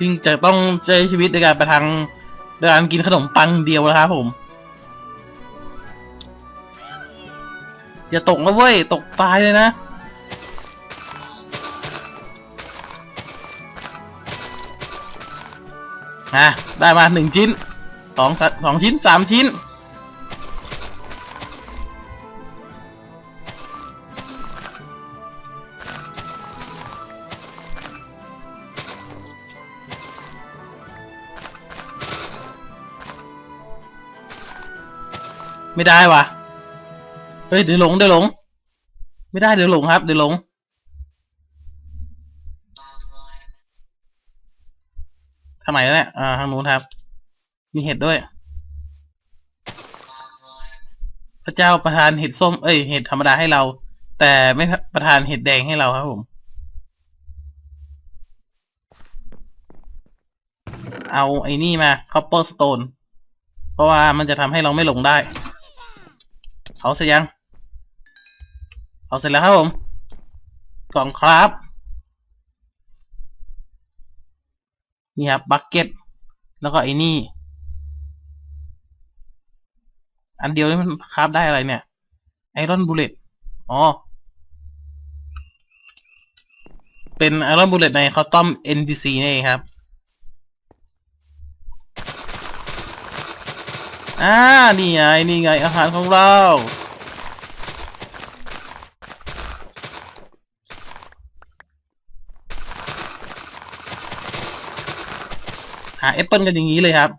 จึงจะต้องใช้ชีวิตในการประทังโดยการกินขนมปังเดียวนะครับผม อย่าตกนะเว้ย ตกตายเลยนะฮะได้มาหนึ่งชิ้นสองสสองชิ้นสามชิ้น ไม่ได้วะเฮ้ยเดี๋ยวหลงเดี๋ยวหลง ไม่ได้เดี๋ยวหลงครับเดี๋ยวหลง ทำไมแล้วเนี่ยอ่าทางนู้นครับ มีเห็ดด้วย พระเจ้าประทานเห็ดส้ม เอ้ย เห็ดธรรมดาให้เรา แต่ไม่ประทานเห็ดแดงให้เราครับผม เอาไอ้นี่มา copper stone เพราะว่ามันจะทำให้เราไม่หลงได้ เอาเสร็จยังเอาเสร็จแล้วครับผม กล่องครับ นี่ครับบักเก็ต แล้วก็ไอ้นี่ อันเดียวนี่มันคราฟได้อะไรเนี่ย ไอรอนบูเลตอ๋อ เป็นไอรอนบูเลตในคอตตอม NPC นี่เองครับ อ่า นี่ไง นี่ไง อาหารของเรา หาแอปเปิลกันอย่างนี้เลยครับ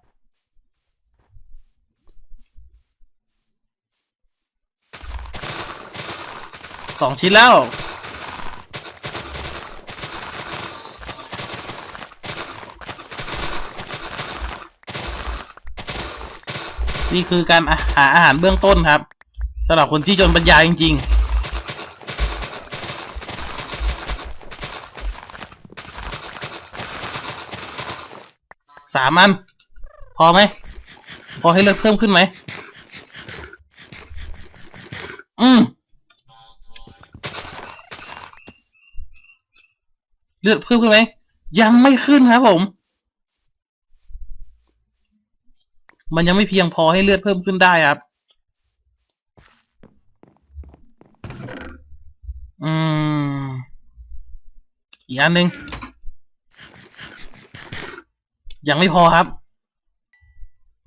สองชิ้นแล้ว นี่คือการหาอาหารเบื้องต้นครับสำหรับคนที่จนปัญญาจริง ๆสามอัน พอไหม พอให้เลือดเพิ่มขึ้นไหม อืม เลือดเพิ่มขึ้นไหม ยังไม่ขึ้นครับผม มันยังไม่เพียงพอให้เลือดเพิ่มขึ้นได้ครับ อืม อีกอันหนึ่งยังไม่พอครับ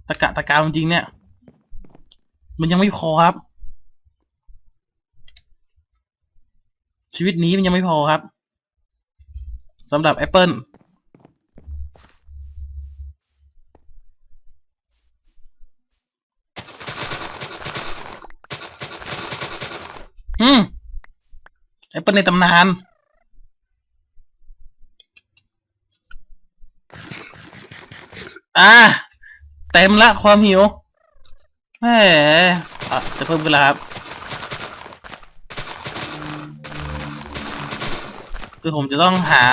ตะกะตะกาวจริงเนี่ย มันยังไม่พอครับ ชีวิตนี้มันยังไม่พอครับสำหรับ Apple อื ม Apple ในตำนาน อ่า เต็มละความหิวแหมอะจะเพิ่มกันแล้วครับ คือผมจะต้องหา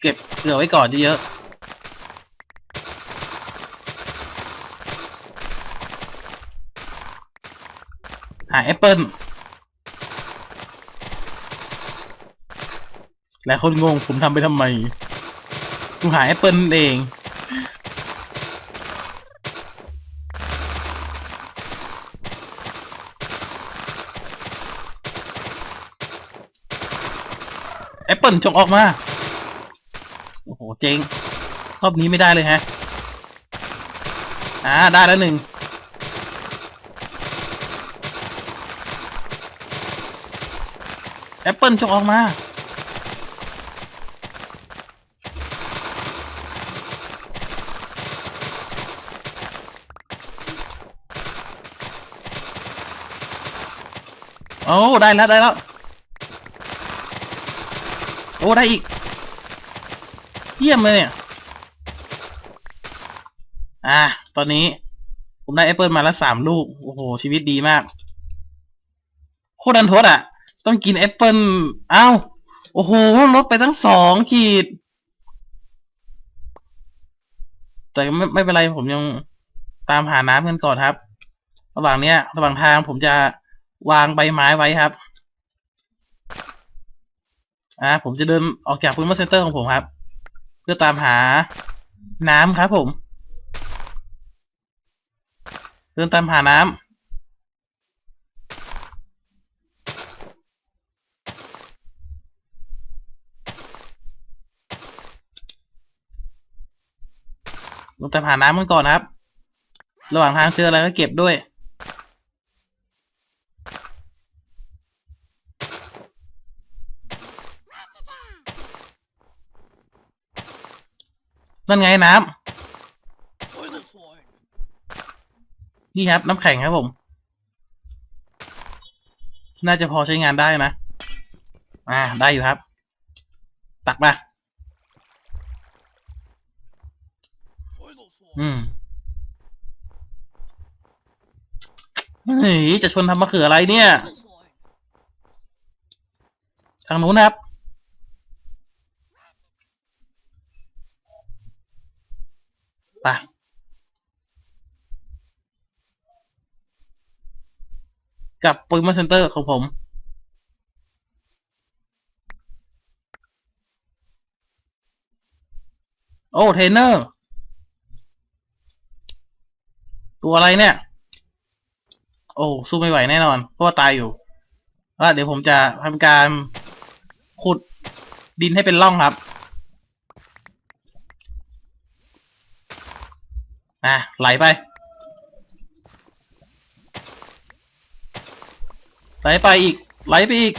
เก็บเกลือไว้ก่อนเยอะๆหาแอปเปิล และคนงงผมทำไปทำไมผมหาแอปเปิลเองแอปเปิลจงออกมา โอ้โห เจ๊งรอบนี้ไม่ได้เลยฮะ อ่า ได้แล้วหนึ่งแอปเปิลจงออกมา โอ้ได้แล้วได้แล้วโอ้ได้อีก เยี่ยมเลยเนี่ย อ่าตอนนี้ ผมได้แอปเปิลมาแล้วสามลูก โอ้โห ชีวิตดีมาก โคตรดันทดอะ ต้องกินแอปเปิลอ้าวโอ้โหลดไปตั้งสองขีด แต่ไม่ไม่เป็นไรผมยังตามหาน้ำกันก่อนครับ ระหว่างเนี้ย ระหว่างทางผมจะ วางใบไม้ไว้ครับ อ่า ผมจะเดินออกจากพื้นมาเซ็นเตอร์ของผมครับ เพื่อตามหาน้ำครับผม เดินตามหาน้ำเดินตามหาน้ำกันก่อนครับ ระหว่างทางเจออะไรก็เก็บด้วย นั่นไงน้ำนี่ครับน้ำแข็งครับผม น่าจะพอใช้งานได้นะ อ่า ได้อยู่ครับ ตักมา อืมเฮ้ยจะชนทำมะเขืออะไรเนี่ย ทางนู้นนะครับ ไปกับปเกมอนเซนเตอร์ของผมโอ้ เทรนเนอร์ ตัวอะไรเนี่ย โอ้สู้ไม่ไหวแน่นอน เพราะว่าตายอยู่แล้วเดี๋ยวผมจะทำการขุดดินให้เป็นร่องครับ อะไหลไป ไหลไปอีก ไหลไปอีก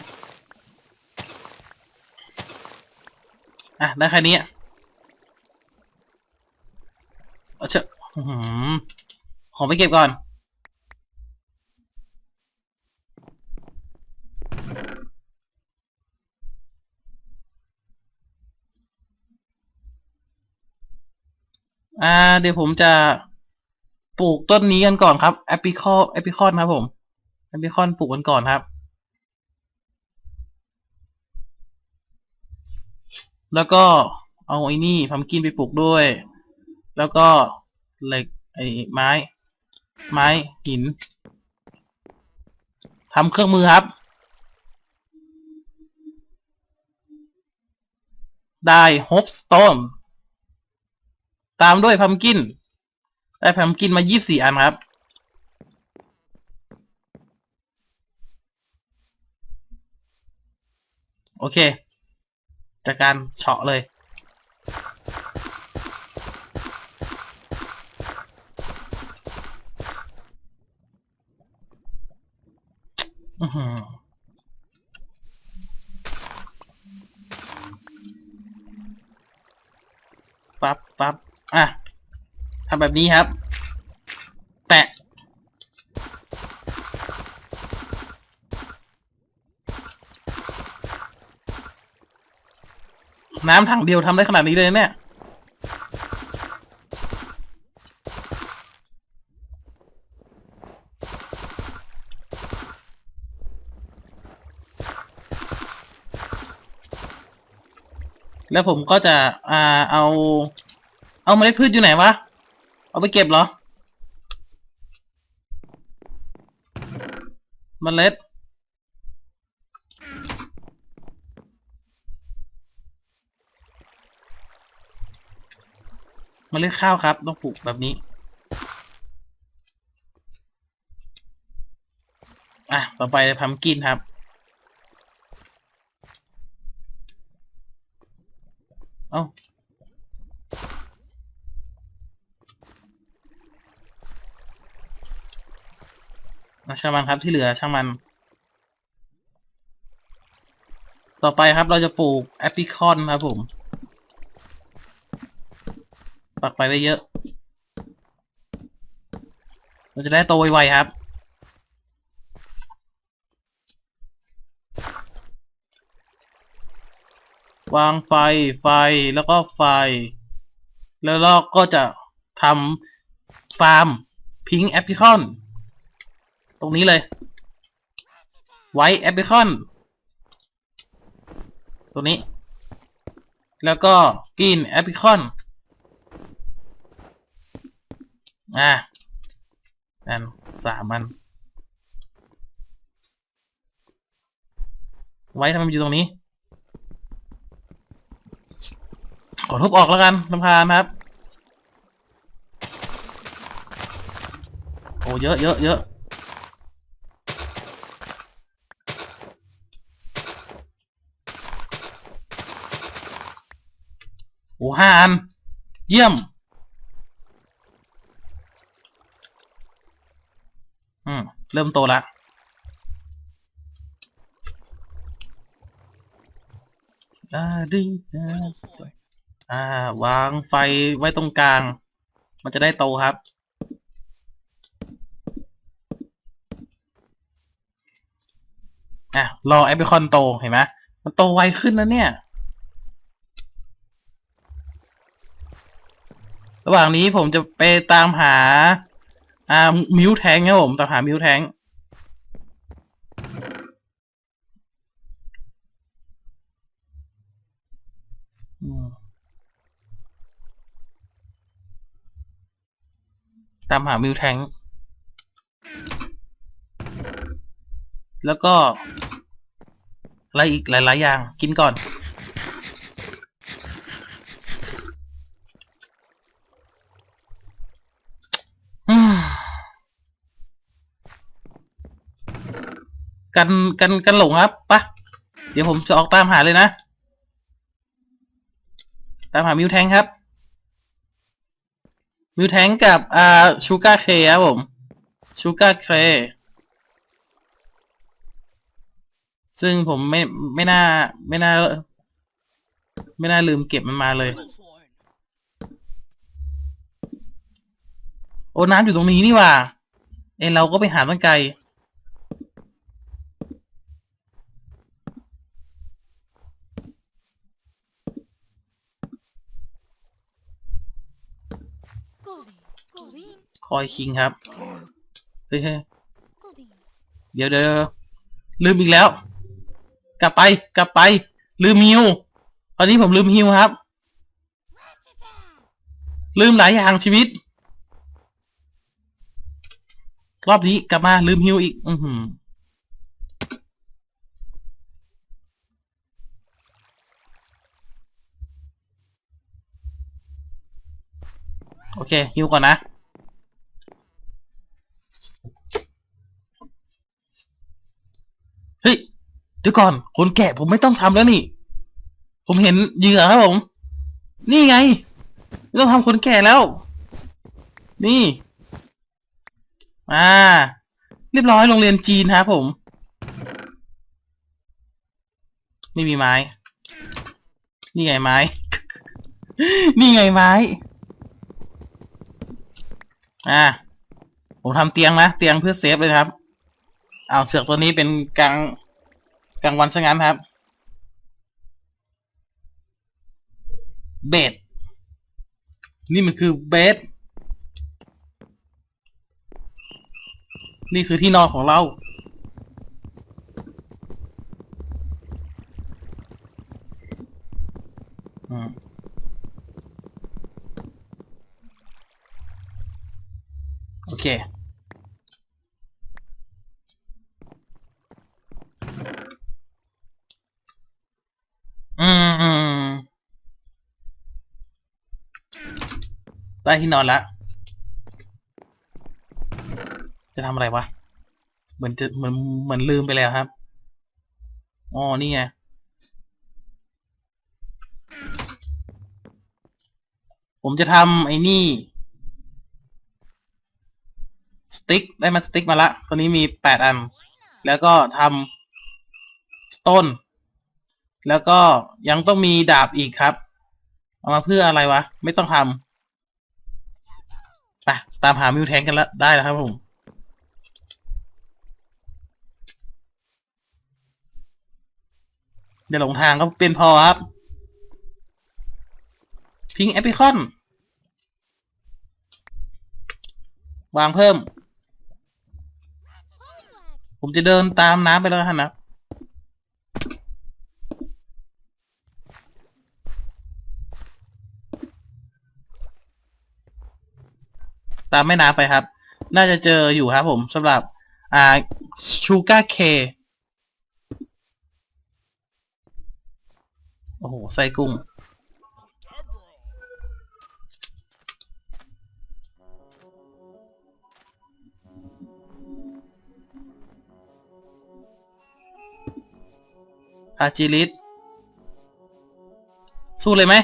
อะ ได้แค่นี้เอาเชอะหอมไปเก็บก่อน อ่า เดี๋ยวผมจะปลูกต้นนี้กันก่อนครับแอป i ิคอแอป i ิคอนครับผมแอป i ิคอนปลูกกันก่อนครับ แล้วก็เอาไอ้นี่พัมกินไปปลูกด้วย แล้วก็เหล็กไอ้ไม้ ไม้หินทำเครื่องมือครับได้ฮอปสโตน ตามด้วยพัมกินได้พัมกินมายี่สี่อันครับ โอเค จากการเฉาะเลย อือหือปั๊บปั๊บำแบบนี้ครับ แตะ น้ำถังเดียวทำได้ขนาดนี้เลยเนี่ยแล้วผมก็จะอ่าเอา เอาเมล็ดพืชอยู่ไหนวะ เอาไปเก็บเหรอเมล็ดเมล็ดข้าวครับ ต้องปลูกแบบนี้ อะ ต่อไปพัมกินครับ เอ้า นะ ช่างมันครับที่เหลือช่างมัน ต่อไปครับเราจะปลูกแอปริคอนครับผมปักไปไว้เยอะ เราจะได้โตไวๆครับ วางไฟไฟแล้วก็ไฟ แล้วเราก็จะทำฟาร์มพิงแอปริคอน ตรงนี้เลย ไว้แอปเปิลคอนตรงนี้ แล้วก็กินแอปเปิลคอนอ่าอันสามัน ไว้ทำไมอยู่ตรงนี้ขอทุบออกแล้วกันลำพานครับ โอ้เยอะเยอะเยอะ อ้ห้าอัน เยี่ยม อืม เริ่มโตละอ่าดึงอ่าอ่าวางไฟไว้ตรงกลาง มันจะได้โตครับอะรอแอปเปิลคอนโตเห็นไหมมันโตไวขึ้นแล้วเนี่ย ระหว่างนี้ผมจะไปตามหา อ่า มิวแทงครับผม ตามหามิวแทงตามหามิวแทง แล้วก็อะไรอีกหลาย ๆ อย่าง กินก่อน อืม กันกันกันหลงครับปะเดี๋ยวผมจะออกตามหาเลยนะ ตามหามิวแทงครับ มิวแทงกับอ่าชูการ์เคครับผมชูการ์เคซึ่งผมไม่ไม่น่าไม่น่า ไม่น่าลืมเก็บมันมาเลย โอ้น้ำอยู่ตรงนี้นี่ว่า เอ็นเราก็ไปหาตั้งไกล Goldie, Goldie, คอยคิงครับ เฮ้ยเดี๋ยวเดี๋ยวลืมอีกแล้ว กลับไปกลับไป ลืมฮิวตอนนี้ผมลืมฮิวครับ ลืมหลายอย่างชีวิต รอบนี้กลับมาลืมฮิวอีก อือหือ โอเคฮิวก่อนนะ เฮ้ยเดี๋ยวก่อนคนแก่ผมไม่ต้องทำแล้วนี่ ผมเห็นเหยื่อครับผม นี่ไงไม่ต้องทำคนแก่แล้ว นี่ อ่า เรียบร้อยโรงเรียนจีนครับผม ไม่มีไม้ นี่ไงไม้ นี่ไงไม้ อ่า ผมทำเตียงนะ เตียงเพื่อเซฟเลยครับ เอาเสือกตัวนี้เป็นกลางกลางวันซะงั้นครับ เบดนี่มันคือเบดนี่คือที่นอนของเรา อืม อเค อืมอืมได้ที่นอนละ จะทำอะไรวะ เหมือนจะเหมือนเหมือนลืมไปแล้วครับ อ๋อ นี่ไง ผมจะทำไอ้นี่ ติ๊กได้มาสติ๊กมาละตอนนี้มีแปดอัน แล้วก็ทำต้นแล้วก็ยังต้องมีดาบอีกครับ เอามาเพื่ออะไรวะ ไม่ต้องทำไปตามหามิวแทงกันละได้แล้วครับผมเดี๋ยวหลงทางก็เป็นพอครับ พิงแอปเปิคอน วางเพิ่ม ผมจะเดินตามน้ำไปแล้วกันนะตามแม่น้ำไปครับ น่าจะเจออยู่ครับผมสำหรับ อ่าชูการ์เค โอ้โห ไส้กุ้ง อาจิลิสสู้เลยไหม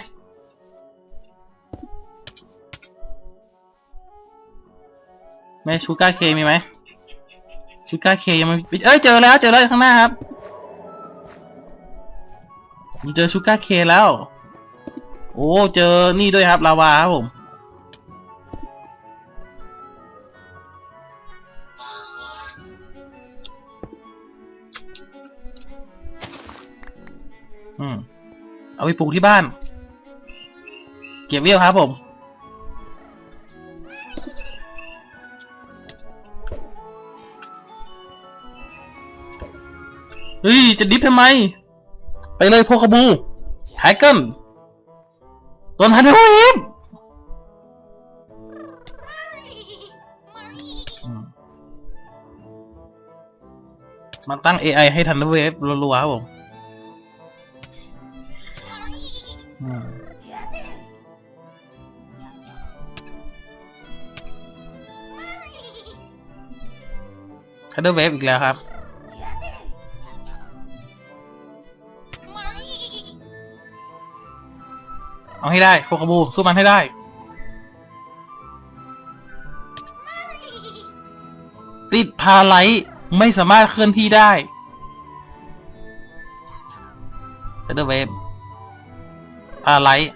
แม่ชูก้าเคมีไหมชูก้าเคยังไม่เอ้ยเจอแล้วเจอแล้วข้างหน้าครับเจอชูก้าเคแล้ว โอ้เจอนี่ด้วยครับลาวาครับผม อืม เอาไปปลูกที่บ้าน เก็บเวียวครับผม เฮ้ย จะดิฟทำไม ไปเลยพวกขบูไทเกิลโดนฮันเดอร์เอืมมันตั้ง AI ให้ทันเดอร์เวฟรัวๆครับผม อืมทันเดอร์เวฟอีกแล้วครับ เอาให้ได้โคคาบูสู้มันให้ได้ ติดพาไลท์ไม่สามารถเคลื่อนที่ได้เซเดอร์เวฟ พาไลท์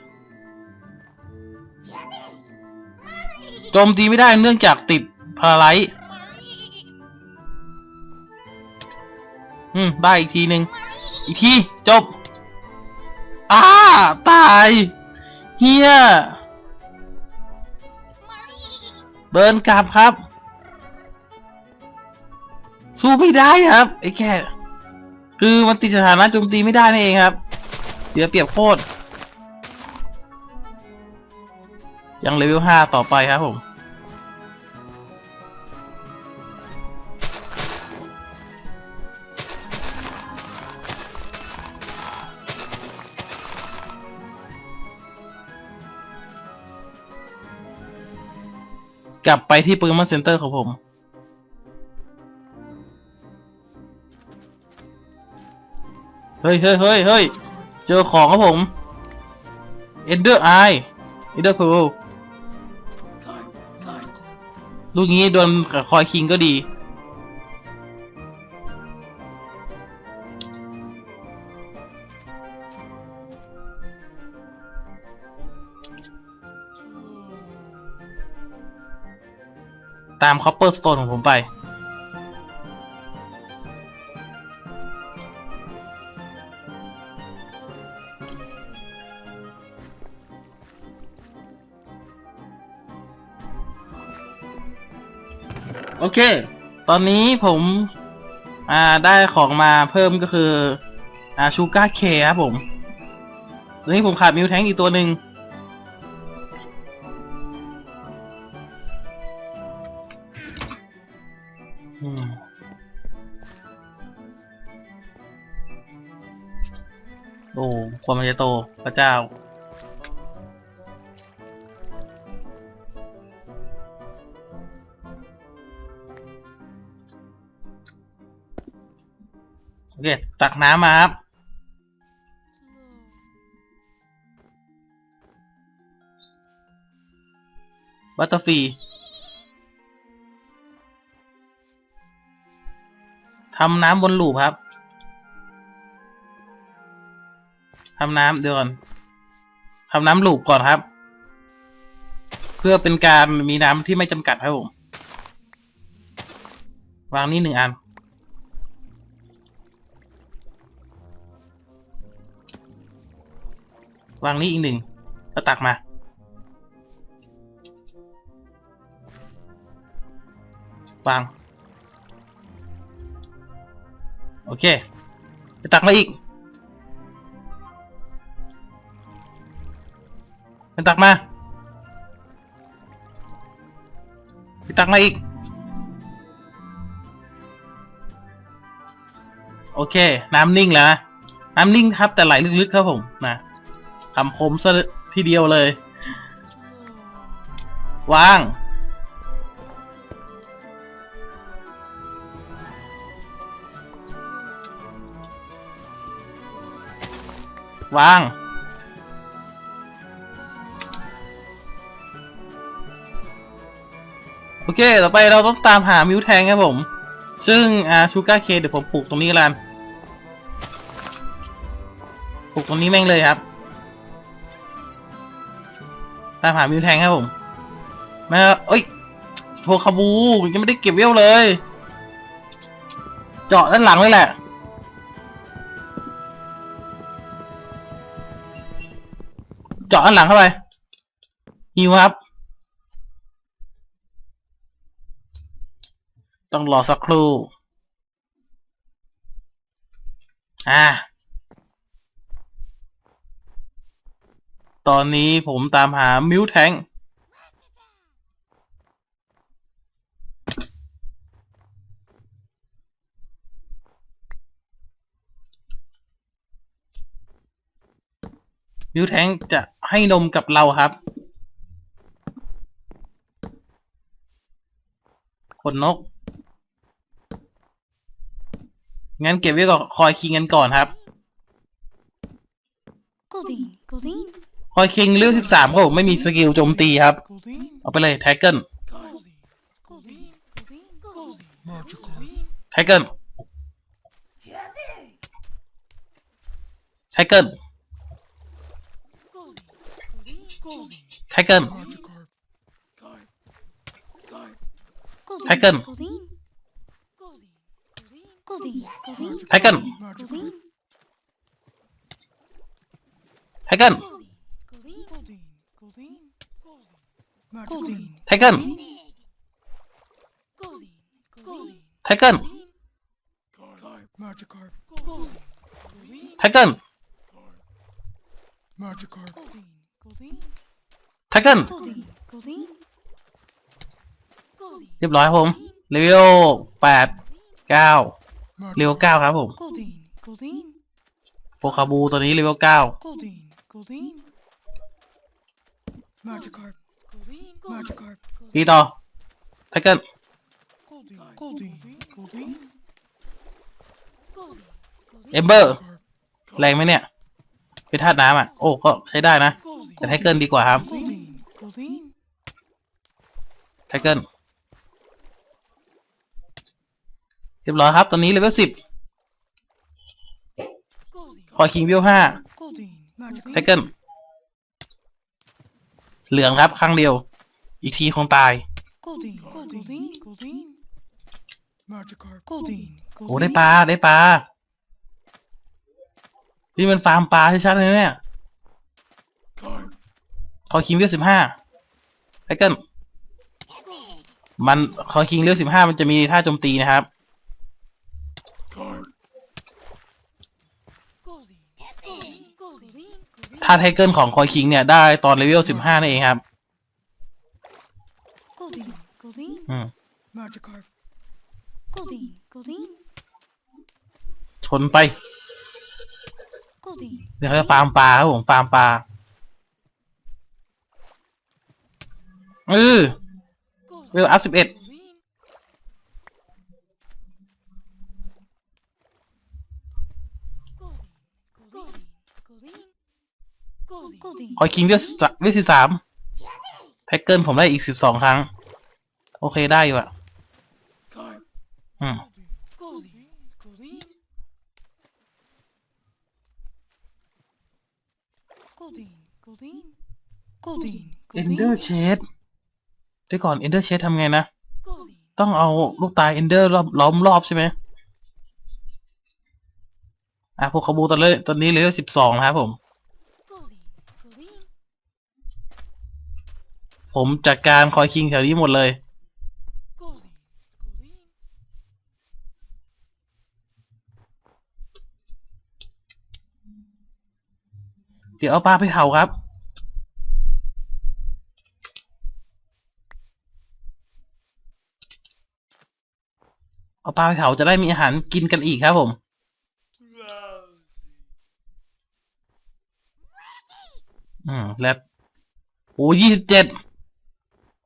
โจมตีไม่ได้เนื่องจากติดพาไลท์อืม ได้อีกทีหนึ่งอีกที จบ อ้า ตาย เฮียเดินกลับครับ สู้ไม่ได้ครับ ไอ้แค่ คือมันติดสถานะโจมตีไม่ได้นั่นเองครับ เสียเปรียบโคตร ยังเลเวลห้าต่อไปครับผม กลับไปที่โปเกมอนเซ็นเตอร์ของผมเฮ้ยเฮ้ยเฮ้ยเฮ้ยเจอของครับผม Ender Eye Ender Pearl ลู ลูกนี้โดนกับคอยคิงก็ดี ตามคอปเปอร์สโตนของผมไป เค ตอนนี้ผมอ่าได้ของมาเพิ่มก็คือ อ่าชูการ์เคครับผมตอนนี้ผมขาดมิวแทงอีกตัวหนึ่งโอ้ความมันจะโตพระเจ้า เคตักน้ำมาครับ บัตเตอร์ฟรีทำน้ำบนหลูปครับทำน้ำเดี๋ยวก่อนทำน้ำหลูปก่อนครับ เพื่อเป็นการมีน้ำที่ไม่จำกัดครับผม วางนี่หนึ่งอัน วางนี่อีกหนึ่งแล้วตักมา วาง โอเค ไปตักมาอีกไปตักมาไปตักมาอีก โอเค น้ำนิ่งแล้วนะน้ำนิ่งครับแต่ไหลลึกๆครับผมนะ ทำคมซะทีเดียวเลย วาง วาง โอเค ต่อไปเราต้องตามหามิวแทงครับผม ซึ่ง อ่าชูการ์เคเดี๋ยวผมปลูกตรงนี้แล้วกันปลูกตรงนี้แม่งเลยครับ ตามหามิวแทงครับผมมาเอ้ยโทคาบูยังไม่ได้เก็บเวลเลย เจาะด้านหลังเลยแหละ เจาะด้านหลังเข้าไปฮิวครับ ต้องรอสักครู่ อ่า ตอนนี้ผมตามหามิวแทงมิวแทงจะให้นมกับเราครับขนนก งั้นเก็บไว้ก่อนคอยคิงกันก่อนครับ Goldine, Goldine, คอยคิงเลือดสิบสามครัไม่มีสกิลโจมตีครับ เอาไปเลยแท็กเกิลแท็กเกิลแท็กเกิลแท็กเกิลแท็กเกิลแท็กเกิลแท็กเกิล Goldine, Goldine, Goldine, Goldine, แท็กเกิล Goldine, Goldine, แท็กเกิล Garp, Magikarp, Goldine, แท็กเกิล Magikarp, Goldine, Goldine, แท็กเกิล Goldine, Goldine, Goldine, เรียบร้อยครับผมเลเวลแปดเก้าเลเวลเก้าครับผม Goldine, Goldine, โปคาบูตัวนี้เลเวลเก้า ดีต่อแท็กเกิล Goldine, Goldine, Goldine, เอมเบอร์ แรงไหมเนี่ย เป็นธาตุน้ำอะ โอ้ ก็ใช้ได้นะ แต่แท็กเกิลดีกว่าครับ Goldie, Goldie, แท็กเกิลเรียบร้อยครับ ตอนนี้เลเวลสิบคอคิงเวลห้า Goldie, แท็กเกิลเหลืองครับครั้งเดียว อีกทีคงตาย Goldine, Goldine, Goldine, Magikarp, Goldine, โอ้ได้ปลาได้ปลานี่มันฟาร์มปลาชัดๆเลยเนี่ย Garp, คอยคิงเลือดสิบห้าไทเกิลมันคอยคิงเลือดสิบห้ามันจะมีท่าโจมตีนะครับ Garp, Goldine, ท่าไทเกิลของคอยคิงเนี่ยได้ตอนเลเวลสิบห้านั่นเองครับ Goldine, Goldine, อืม Magikarp, Goldine, Goldine, ชนไป Goldine, เดี๋ยวเขาจะฟาร์มปลาครับผมฟาร์มปลาเออเวลอัพสิบเอ็ด Goldine, คอยคิงเลือดเลือดสิบสามไทเกิลผมได้อีกสิบสองครั้ง โอเคได้อยู่อะอืมเอนเดอร์เชดเดี๋ยวก่อนเอนเดอร์เชดทำไงนะ ต้องเอาลูกตาเอนเดอร์ล้อมรอบใช่ไหมอะพวกขบูตอนเลยตอนนี้เหลือสิบสองนะครับผม ผมจัดการคอยคิงแถวนี้หมดเลย Goldine, Goldine, เดี๋ยวเอาปลาไปเผาครับ เอาปลาไปเผาจะได้มีอาหารกินกันอีกครับผมอืมแล้วโอ้ยี่สิบเจ็ด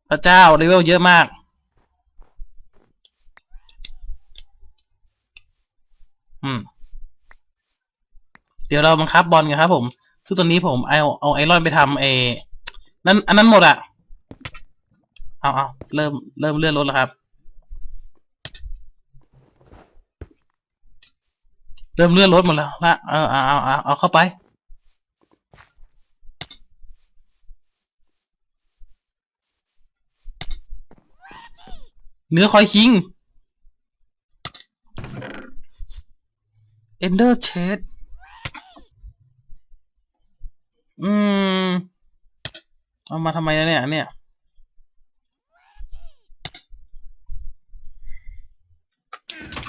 พระเจ้าเลเวลเยอะมาก อืม เดี๋ยวเราบังคับบอลกันครับผม ซึ่งตอนนี้ผมเอาเอาไอรอนไปทำเอนั่นอันนั้นหมดอะเอาเอาเริ่มเริ่มเลื่อนรถแล้วครับ เริ่มเลื่อนรถหมดแล้วละเอาเอาเอาเอาเอาเข้าไป เนื้อคอยคิงเอนเดอร์เชดอืม เอามาทำไมเนี่ยเนี่ย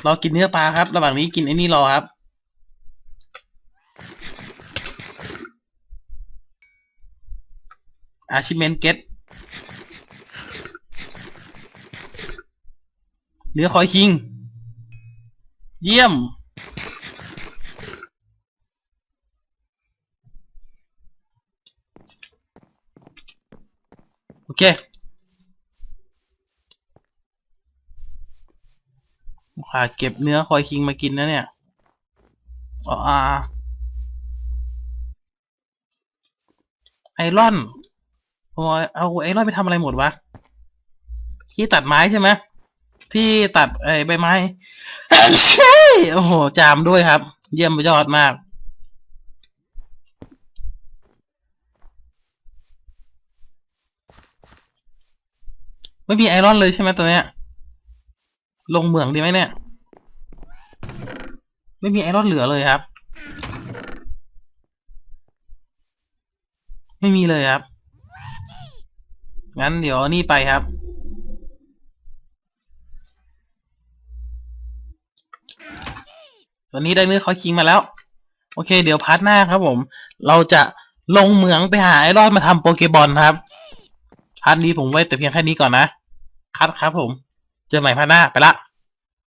รอกินเนื้อปลาครับ ระหว่างนี้กินไอ้นี่รอครับ อาชิเมนเก็ตเนื้อคอยคิง เยี่ยม เค หาเก็บเนื้อคอยคิงมากินนะเนี่ยอ๋ออ่าไอรอนโอ้เอาไอรอนไปทำอะไรหมดวะ ที่ตัดไม้ใช่ไหมที่ตัดไอ้ใบไม้ใช่โอ้โห จามด้วยครับ เยี่ยมยอดมาก ไม่มีไอรอนเลยใช่ไหมตัวเนี้ย ลงเหมืองดีไหมเนี่ย ไม่มีไอรอนเหลือเลยครับ ไม่มีเลยครับ งั้นเดี๋ยวนี่ไปครับ ตอนนี้ได้เนื้อคอยคิงมาแล้ว โอเค เดี๋ยวพาร์ทหน้าครับผม เราจะลงเหมืองไปหาไอรอนมาทำโปเกบอลครับพาร์ทนี้ผมไว้แต่เพียงแค่นี้ก่อนนะ ครับครับผม เจอใหม่พาร์ทหน้าไปละ